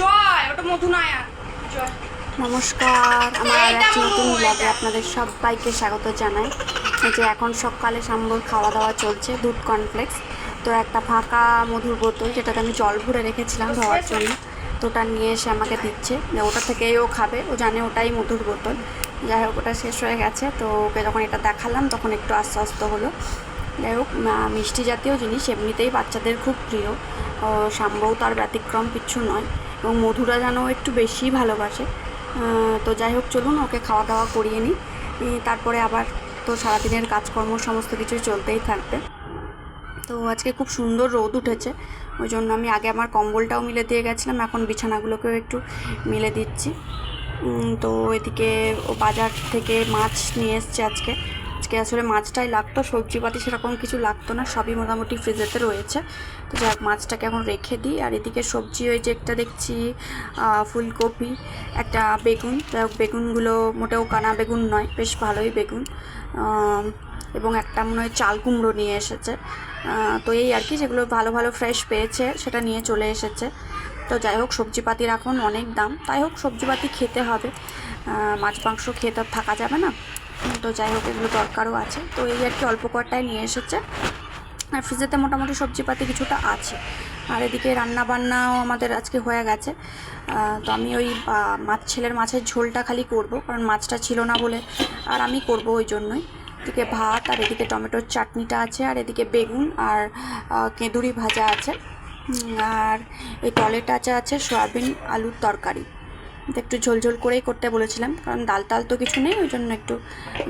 জয় ওটা মধু জয়। নমস্কার আমার আর একটি নতুন ব্লগে আপনাদের সবাইকে স্বাগত জানাই। যে এখন সকালে সাম্বর খাওয়া দাওয়া চলছে দুধ কর্নফ্লেক্স তো একটা ফাঁকা মধুর বোতল যেটাতে আমি জল ভরে রেখেছিলাম ধোয়ার জন্য। তো ওটা নিয়ে এসে আমাকে দিচ্ছে। যে ওটা থেকেই ও খাবে ও জানে ওটাই মধুর বোতল। যাই হোক ওটা শেষ হয়ে গেছে। তো ওকে যখন এটা দেখালাম তখন একটু আশ্বস্ত হলো। যাই হোক মিষ্টি জাতীয় জিনিস এমনিতেই বাচ্চাদের খুব প্রিয়। ও সাম্বও তার ব্যতিক্রম কিছু নয়। এবং মধুরা যেন একটু বেশি ভালোবাসে। তো যাই হোক, চলুন ওকে খাওয়া দাওয়া করিয়ে নিই। তারপরে আবার তো সারাদিনের কাজকর্ম, সমস্ত কিছু চলতেই থাকবে। তো আজকে খুব সুন্দর রোদ উঠেছে, ওই জন্য আমি আগে আমার কম্বলটাও মিলে দিয়ে গেছিলাম, এখন বিছানাগুলোকেও একটু মিলে দিচ্ছি। তো এদিকে ও বাজার থেকে মাছ নিয়ে এসছে আজকে। আজকে আসলে মাছটাই লাগতো, সবজিপাতি সেরকম কিছু লাগতো না, সবই মোটামুটি ফ্রিজেতে রয়েছে। তো যাক, মাছটাকে এখন রেখে দিই। আর এদিকে সবজি ওই যে একটা দেখছি ফুলকপি, একটা বেগুন। যাই হোক বেগুনগুলো মোটেও কানা বেগুন নয়, বেশ ভালোই বেগুন। এবং একটা মনে হয় চাল কুমড়ো নিয়ে এসেছে। তো এই আর কি, যেগুলো ভালো ভালো ফ্রেশ পেয়েছে, সেটা নিয়ে চলে এসেছে। তো যাই হোক, সবজিপাতির এখন অনেক দাম। তাই হোক, সবজিপাতি খেতে হবে। মাছ, মাংস খেয়ে তো আর থাকা যাবে না। তো যাই হোক, এগুলো দরকারও আছে। তো এই আর কি অল্প কটায় নিয়ে এসেছে। আর ফ্রিজেতে মোটামুটি সবজিপাতি কিছুটা আছে। আর এদিকে রান্না বান্নাও আমাদের আজকে হয়ে গেছে। তো আমি ওই মাছ ছেলের মাছের ঝোলটা খালি করব, কারণ মাছটা ছিল না বলে আর আমি করব ওই জন্যই। এদিকে ভাত, আর এদিকে টমেটোর চাটনিটা আছে, আর এদিকে বেগুন আর কেঁদুরি ভাজা আছে। আর এই টলেটা আছে আছে, সয়াবিন, আলুর তরকারি। একটু ঝোলঝোল করেই করতে বলেছিলাম। কারণ ডাল টাল তো কিছু নেই, ওই জন্য একটু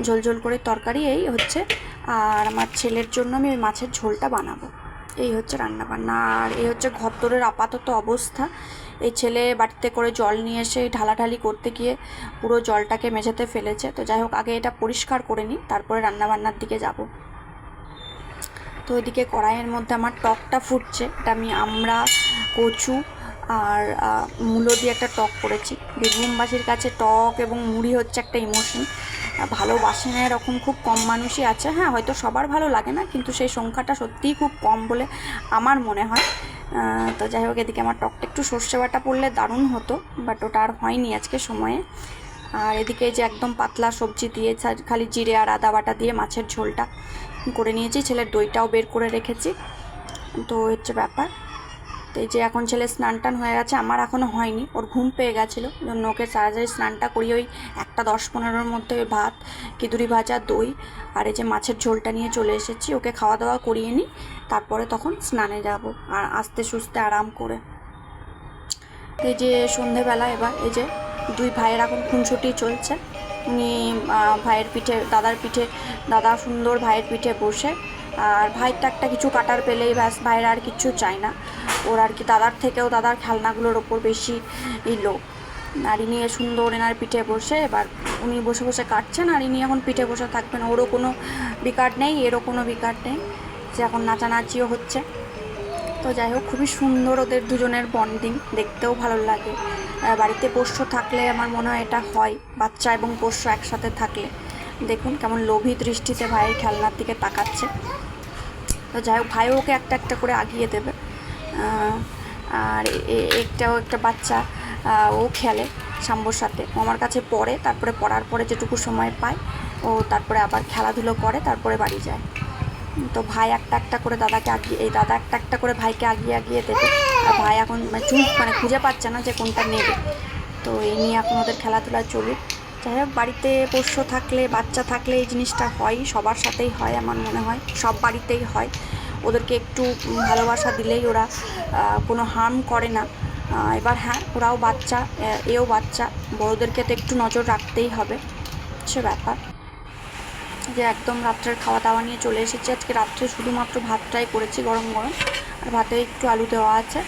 ঝোলঝোল করে তরকারি এই হচ্ছে। আর আমার ছেলের জন্য আমি ওই মাছের ঝোলটা বানাবো। এই হচ্ছে রান্না বান্না। আর এই হচ্ছে ঘরদোরের আপাতত অবস্থা। এই ছেলে বাড়িতে করে জল নিয়ে এসে ঢালাঢালি করতে গিয়ে পুরো জলটাকে মেঝেতে ফেলেছে। তো যাই হোক, আগে এটা পরিষ্কার করে নিই, তারপরে রান্নাবান্নার দিকে যাব। তো ওইদিকে কড়াইয়ের মধ্যে আমার টকটা ফুটছে। এটা আমি আমরা কচু আর মূলো দিয়ে একটা টক করেছি। বীরভূমবাসীর কাছে টক এবং মুড়ি হচ্ছে একটা ইমোশন। ভালোবাসে না এরকম খুব কম মানুষই আছে। হ্যাঁ হয়তো সবার ভালো লাগে না, কিন্তু সেই সংখ্যাটা সত্যিই খুব কম বলে আমার মনে হয়। তো যাই হোক, এদিকে আমার টকটা একটু সর্ষে বাটা পড়লে দারুণ হতো, বাট ওটা আর হয়নি আজকে সময়ে। আর এদিকে যে একদম পাতলা সবজি দিয়ে খালি জিরে আর আদা বাটা দিয়ে মাছের ঝোলটা করে নিয়েছি। ছেলের দইটাও বের করে রেখেছি। তো হচ্ছে ব্যাপার। তো এই যে এখন ছেলে স্নান টান হয়ে গেছে, আমার এখনও হয়নি। ওর ঘুম পেয়ে গেছিল জন্য ওকে তাড়াতাড়ি স্নানটা করি ওই একটা দশ পনেরোর মধ্যে ভাত কিদুরি ভাজা, দই আর এই যে মাছের ঝোলটা নিয়ে চলে এসেছি। ওকে খাওয়া দাওয়া করিয়ে নিই, তারপরে তখন স্নানে যাব আর আস্তে সুস্তে আরাম করে। এই যে সন্ধেবেলা এবার, এই যে দুই ভাইয়ের এখন খুনসুটি চলছে। উনি ভাইয়ের পিঠে, দাদার পিঠে, দাদা সুন্দর ভাইয়ের পিঠে বসে। আর ভাইয়েরটা একটা কিছু কাটার পেলেই ব্যাস, ভাইয়ের আর কিছু চায় না। ওর আর কি দাদার থেকেও দাদার খেলনাগুলোর ওপর বেশি ই লোক আর ইনি সুন্দর এনার পিঠে বসে, এবার উনি বসে বসে কাটছেন, আর ইনি এখন পিঠে বসে থাকবেন। ওরও কোনো বিকাট নেই, এরও কোনো বিকাট নেই। যে এখন নাচানাচিও হচ্ছে। তো যাই হোক, খুবই সুন্দর ওদের দুজনের বন্ডিং, দেখতেও ভালো লাগে। বাড়িতে পোষ্য থাকলে আমার মনে হয় এটা হয়, বাচ্চা এবং পোষ্য একসাথে থাকলে। দেখুন কেমন লোভী দৃষ্টিতে ভাইয়ের খেলনার দিকে তাকাচ্ছে। তো যাই হোক ভাইও ওকে একটা একটা করে আগিয়ে দেবে। আর একটাও একটা বাচ্চা ও খেলে শাম্বর সাথে। আমার কাছে পড়ে, তারপরে পড়ার পরে যেটুকু সময় পায়, ও তারপরে আবার খেলাধুলো করে, তারপরে বাড়ি যায়। তো ভাই একটা একটা করে দাদাকে আগিয়ে, এই দাদা একটা একটা করে ভাইকে আগিয়ে আগিয়ে দেবে। আর ভাই এখন মানে চুপ মানে খুঁজে পাচ্ছে না যে কোনটা নেবে। তো এই নিয়ে এখন ওদের খেলাধুলা চলুক। যাই হোক, বাড়িতে পোষ্য থাকলে, বাচ্চা থাকলে এই জিনিসটা হয়, সবার সাথেই হয় আমার মনে হয়। সব বাড়িতেই হয়। ওদেরকে একটু ভালোবাসা দিলেই ওরা কোনো হার্ম করে না। এবার হ্যাঁ ওরাও বাচ্চা এও বাচ্চা। বড়োদেরকে তো একটু নজর রাখতেই হবে, সে ব্যাপার। যে একদম রাত্রের খাওয়া দাওয়া নিয়ে চলে এসেছি। আজকে রাত্রে শুধুমাত্র ভাতটাই করেছি, গরম গরম। আর ভাতে একটু আলু দেওয়া আছে।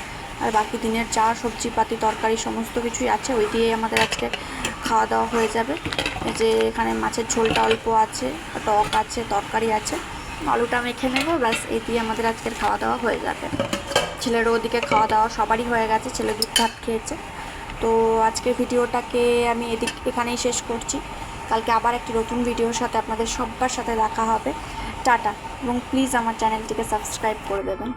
আর বাকি দিনের চা সবজি পাতি তরকারি, সমস্ত কিছুই আছে। ওই দিয়েই আমাদের আজকে খাওয়া দাওয়া হয়ে যাবে। যে এখানে মাছের ঝোলটা অল্প আছে টক আছে, তরকারি আছে। আলুটা মেখে নেব, ব্যাস, এই দিয়ে আমাদের আজকের খাওয়া দাওয়া হয়ে যাবে। ছেলেরও ওদিকে খাওয়া দাওয়া সবারই হয়ে গেছে, ছেলে দুধ ভাত খেয়েছে। তো আজকের ভিডিওটাকে আমি এদিক, এখানেই শেষ করছি। কালকে আবার একটি নতুন ভিডিওর সাথে আপনাদের সবার সাথে দেখা হবে। টাটা, এবং প্লিজ আমার চ্যানেলটিকে সাবস্ক্রাইব করে দেবেন।